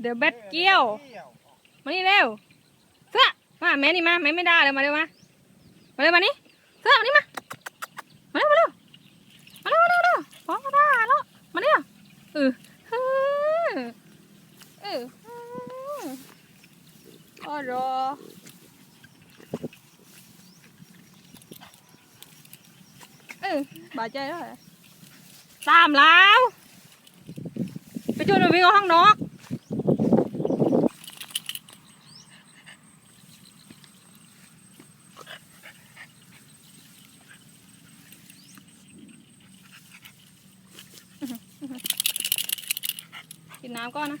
เดี๋ยวแบดเกี้ยว มานี่เร็ว เสื้อมาแม่นี่มาแม่ไม่ได้เลยมาเร็วมา มาเร็วมานี่เสื้อมานี่มา มาเร็วมาเร็วมาเร็วมาเร็วมาเร็วพร้อมมาได้แล้วมาเร็วเออเอออ๋อรอเออบาดใจแล้ว เหรอตามแล้วไปชวนมันวิ่งเข้าห้องนอกกินน้ำก่อนนะ